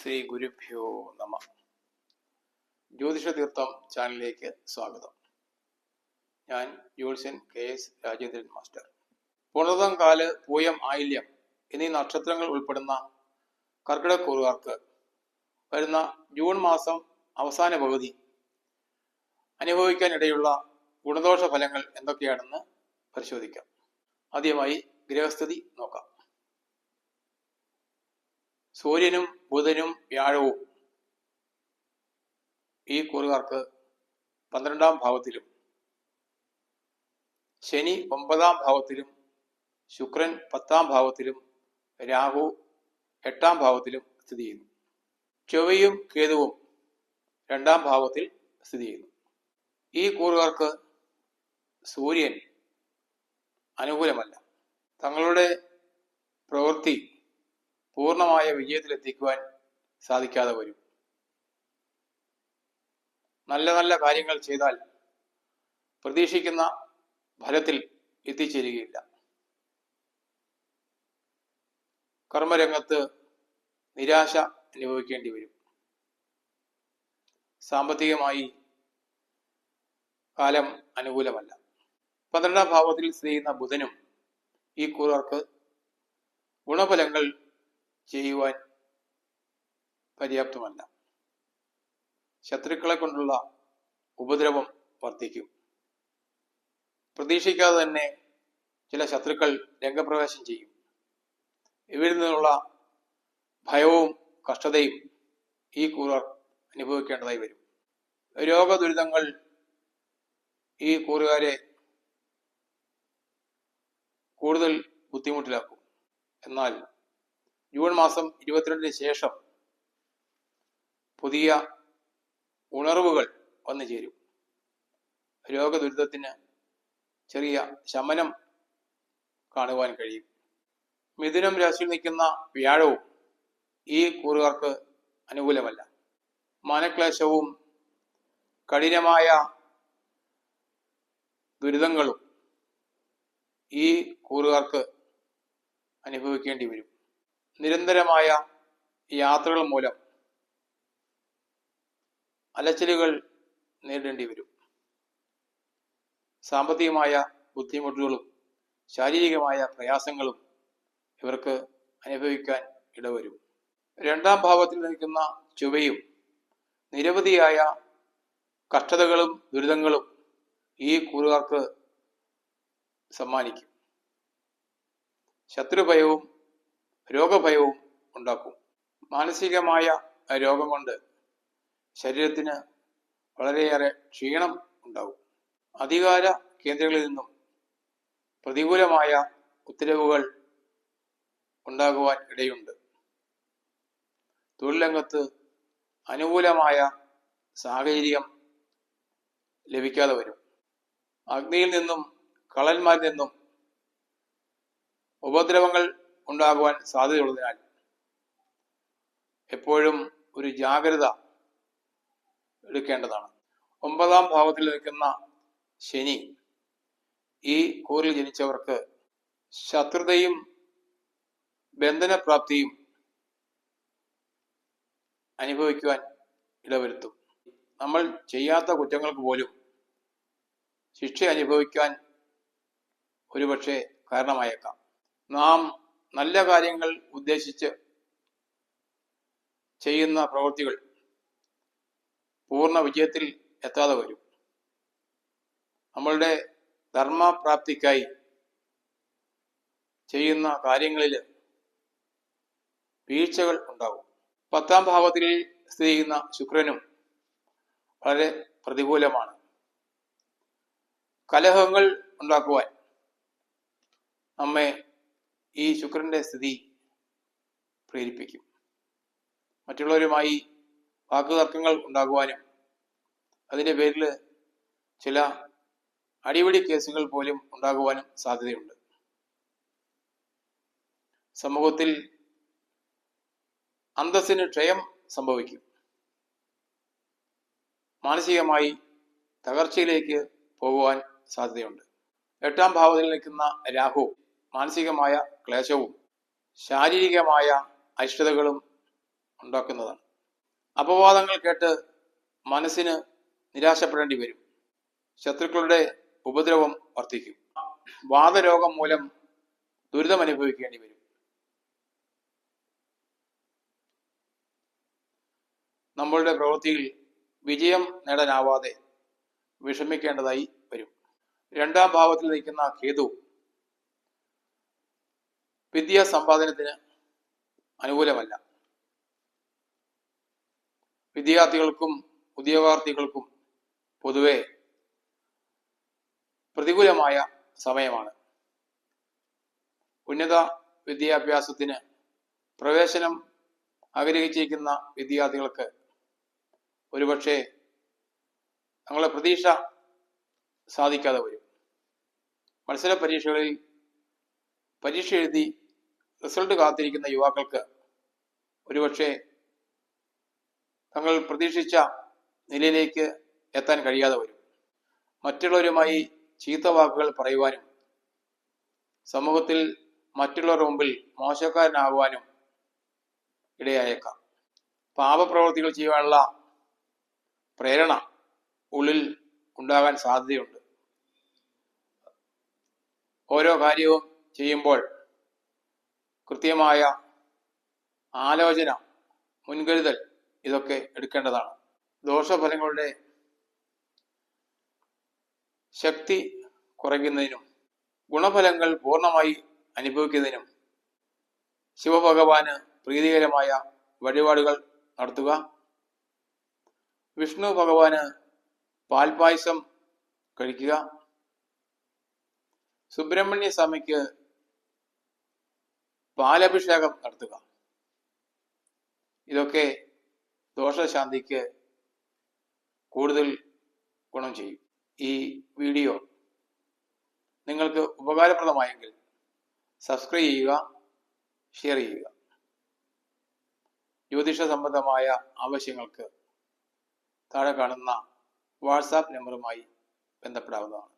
ശ്രീ ഗുരുഭ്യോ നമ. ജ്യോതിഷ തീർത്ഥം ചാനലിലേക്ക് സ്വാഗതം. ഞാൻ ജ്യോത്സ്യൻ കെ എസ് രാജേന്ദ്രൻ മാസ്റ്റർ. പുണർതം കാൽ പൂയം ആയില്യം എന്നീ നക്ഷത്രങ്ങൾ ഉൾപ്പെടുന്ന കർക്കിടക്കൂറുകാർക്ക് വരുന്ന ജൂൺ മാസം അവസാന പകുതി അനുഭവിക്കാനിടയുള്ള ഗുണദോഷ ഫലങ്ങൾ എന്തൊക്കെയാണെന്ന് പരിശോധിക്കാം. ആദ്യമായി ഗ്രഹസ്ഥിതി നോക്കാം. സൂര്യനും ബുധനും വ്യാഴവും. ഈ കൂറുകാർക്ക് പന്ത്രണ്ടാം ഭാവത്തിലും ശനി ഒമ്പതാം ഭാവത്തിലും ശുക്രൻ പത്താം ഭാവത്തിലും രാഹു എട്ടാം ഭാവത്തിലും സ്ഥിതി ചെയ്യുന്നു. ചൊവ്വയും കേതുവും രണ്ടാം ഭാവത്തിൽ സ്ഥിതി ചെയ്യുന്നു. ഈ കൂറുകാർക്ക് സൂര്യൻ അനുകൂലമല്ല. തങ്ങളുടെ പ്രവൃത്തി പൂർണമായ വിജയത്തിലെത്തിക്കുവാൻ സാധിക്കാതെ വരും. നല്ല നല്ല കാര്യങ്ങൾ ചെയ്താൽ പ്രതീക്ഷിക്കുന്ന ഫലത്തിൽ എത്തിച്ചേരുകയില്ല. കർമ്മരംഗത്ത് നിരാശ അനുഭവിക്കേണ്ടി വരും. സാമ്പത്തികമായി കാലം അനുകൂലമല്ല. പന്ത്രണ്ടാം ഭാവത്തിൽ സ്ഥിതി ചെയ്യുന്ന ബുധനും ഈ കൂറർക്ക് ഗുണഫലങ്ങൾ ചെയ്യുവാൻ പര്യാപ്തമല്ല. ശത്രുക്കളെ കൊണ്ടുള്ള ഉപദ്രവം വർദ്ധിക്കും. പ്രതീക്ഷിക്കാതെ തന്നെ ചില ശത്രുക്കൾ രംഗപ്രവേശം ചെയ്യും. ഇവരിൽ നിന്നുള്ള ഭയവും കഷ്ടതയും ഈ കൂറർ അനുഭവിക്കേണ്ടതായി വരും. രോഗദുരിതങ്ങൾ ഈ കൂറുകാരെ കൂടുതൽ ബുദ്ധിമുട്ടിലാക്കും. എന്നാൽ ജൂൺ മാസം ഇരുപത്തിരണ്ടിന് ശേഷം പുതിയ ഉണർവുകൾ വന്നു ചേരും. രോഗദുരിതത്തിന് ചെറിയ ശമനം കാണുവാൻ കഴിയും. മിഥുനം രാശിയിൽ നിൽക്കുന്ന വ്യാഴവും ഈ കൂറുകാർക്ക് അനുകൂലമല്ല. മനക്ലേശവും കഠിനമായ ദുരിതങ്ങളും ഈ കൂറുകാർക്ക് അനുഭവിക്കേണ്ടി വരും. നിരന്തരമായ യാത്രകൾ മൂലം അലച്ചിലുകൾ നേരിടേണ്ടി വരും. സാമ്പത്തികമായ ബുദ്ധിമുട്ടുകളും ശാരീരികമായ പ്രയാസങ്ങളും ഇവർക്ക് അനുഭവിക്കാൻ ഇടവരും. രണ്ടാം ഭാവത്തിൽ നിൽക്കുന്ന ചുവയും നിരവധിയായ കഷ്ടതകളും ദുരിതങ്ങളും ഈ കൂറുകാർക്ക് സമ്മാനിക്കും. ശത്രുഭയവും രോഗഭയവും ഉണ്ടാക്കും. മാനസികമായ രോഗം കൊണ്ട് ശരീരത്തിന് വളരെയേറെ ക്ഷീണം ഉണ്ടാവും. അധികാര കേന്ദ്രങ്ങളിൽ നിന്നും പ്രതികൂലമായ ഉത്തരവുകൾ ഉണ്ടാകുവാൻ ഇടയുണ്ട്. തൊഴിലംഗത്ത് അനുകൂലമായ സാഹചര്യം ലഭിക്കാതെ വരും. അഗ്നിയിൽ നിന്നും കളന്മാരിൽ നിന്നും ഉപദ്രവങ്ങൾ ഉണ്ടാകുവാൻ സാധ്യതയുള്ളതിനാൽ എപ്പോഴും ഒരു ജാഗ്രത എടുക്കേണ്ടതാണ്. ഒമ്പതാം ഭാവത്തിൽ നിൽക്കുന്ന ശനി ഈ കൂറിൽ ജനിച്ചവർക്ക് ശത്രുതയും ബന്ധനപ്രാപ്തിയും അനുഭവിക്കുവാൻ ഇടവരുത്തും. നമ്മൾ ചെയ്യാത്ത കുറ്റങ്ങൾക്ക് പോലും ശിക്ഷ അനുഭവിക്കാൻ ഒരുപക്ഷെ കാരണമായേക്കാം. നാം നല്ല കാര്യങ്ങൾ ഉദ്ദേശിച്ച് ചെയ്യുന്ന പ്രവൃത്തികൾ പൂർണ വിജയത്തിൽ എത്താതെ വരും. നമ്മളുടെ ധർമ്മപ്രാപ്തിക്കായി ചെയ്യുന്ന കാര്യങ്ങളിൽ വീഴ്ചകൾ ഉണ്ടാകും പത്താം ഭാവത്തിൽ സ്ഥിതി ചെയ്യുന്ന ശുക്രനും വളരെ പ്രതികൂലമാണ്. കലഹങ്ങൾ ഉണ്ടാക്കുവാൻ നമ്മെ ഈ ശുക്രന്റെ സ്ഥിതി പ്രേരിപ്പിക്കും. മറ്റുള്ളവരുമായി വാക്കുതർക്കങ്ങൾ ഉണ്ടാകുവാനും അതിന്റെ പേരിൽ ചില അടിപിടി കേസുകൾ പോലും ഉണ്ടാകുവാനും സാധ്യതയുണ്ട്. സമൂഹത്തിൽ അന്തസ്സിന് ക്ഷയം സംഭവിക്കും. മാനസികമായി തകർച്ചയിലേക്ക് പോകുവാൻ സാധ്യതയുണ്ട്. എട്ടാം ഭാവത്തിൽ നിൽക്കുന്ന രാഹു മാനസികമായ ക്ലേശവും ശാരീരികമായ അരിഷ്ടതകളും ഉണ്ടാക്കുന്നതാണ്. അപവാദങ്ങൾ കേട്ട് മനസ്സിന് നിരാശപ്പെടേണ്ടി വരും. ശത്രുക്കളുടെ ഉപദ്രവം വർദ്ധിക്കും. വാദരോഗം മൂലം ദുരിതം അനുഭവിക്കേണ്ടി വരും. നമ്മളുടെ പ്രവൃത്തിയിൽ വിജയം നേടാനാവാതെ വിഷമിക്കേണ്ടതായി വരും. രണ്ടാം ഭാവത്തിൽ നിൽക്കുന്ന കേതു വിദ്യാ സമ്പാദനത്തിന് അനുകൂലമല്ല. വിദ്യാർത്ഥികൾക്കും ഉദ്യോഗാർത്ഥികൾക്കും പൊതുവെ പ്രതികൂലമായ സമയമാണ്. ഉന്നത വിദ്യാഭ്യാസത്തിന് പ്രവേശനം ആഗ്രഹിച്ചിരിക്കുന്ന വിദ്യാർത്ഥികൾക്ക് ഒരുപക്ഷെ തങ്ങളുടെ പ്രതീക്ഷ സാധിക്കാതെ വരും. മത്സര പരീക്ഷകളിൽ പരീക്ഷ എഴുതി റിസൾട്ട് കാത്തിരിക്കുന്ന യുവാക്കൾക്ക് ഒരുപക്ഷെ തങ്ങൾ പ്രതീക്ഷിച്ച നിലയിലേക്ക് എത്താൻ കഴിയാതെ വരും. മറ്റുള്ളവരുമായി ചീത്ത വാക്കുകൾ പറയുവാനും സമൂഹത്തിൽ മറ്റുള്ളവരുടെ മുമ്പിൽ മോശക്കാരനാകുവാനും ഇടയായേക്കാം. പാപപ്രവൃത്തികൾ ചെയ്യാനുള്ള പ്രേരണ ഉള്ളിൽ ഉണ്ടാകാൻ സാധ്യതയുണ്ട്. ഓരോ കാര്യവും ചെയ്യുമ്പോൾ കൃത്യമായ ആലോചന മുൻകരുതൽ ഇതൊക്കെ എടുക്കേണ്ടതാണ്. ദോഷഫലങ്ങളുടെ ശക്തി കുറയ്ക്കുന്നതിനും ഗുണഫലങ്ങൾ പൂർണമായി അനുഭവിക്കുന്നതിനും ശിവഭഗവാന് പ്രീതികരമായ വഴിപാടുകൾ നടത്തുക. വിഷ്ണു ഭഗവാന് പാൽപായസം കഴിക്കുക. സുബ്രഹ്മണ്യ സ്വാമിക്ക് പാലഭിഷേകം നടത്തുക. ഇതൊക്കെ ദോഷശാന്തിക്ക് കൂടുതൽ ഗുണം ചെയ്യും. ഈ വീഡിയോ നിങ്ങൾക്ക് ഉപകാരപ്രദമായെങ്കിൽ സബ്സ്ക്രൈബ് ചെയ്യുക ഷെയർ ചെയ്യുക. ജ്യോതിഷ സംബന്ധമായ ആവശ്യങ്ങൾക്ക് താഴെ കാണുന്ന വാട്സാപ്പ് നമ്പറുമായി ബന്ധപ്പെടാവുന്നതാണ്.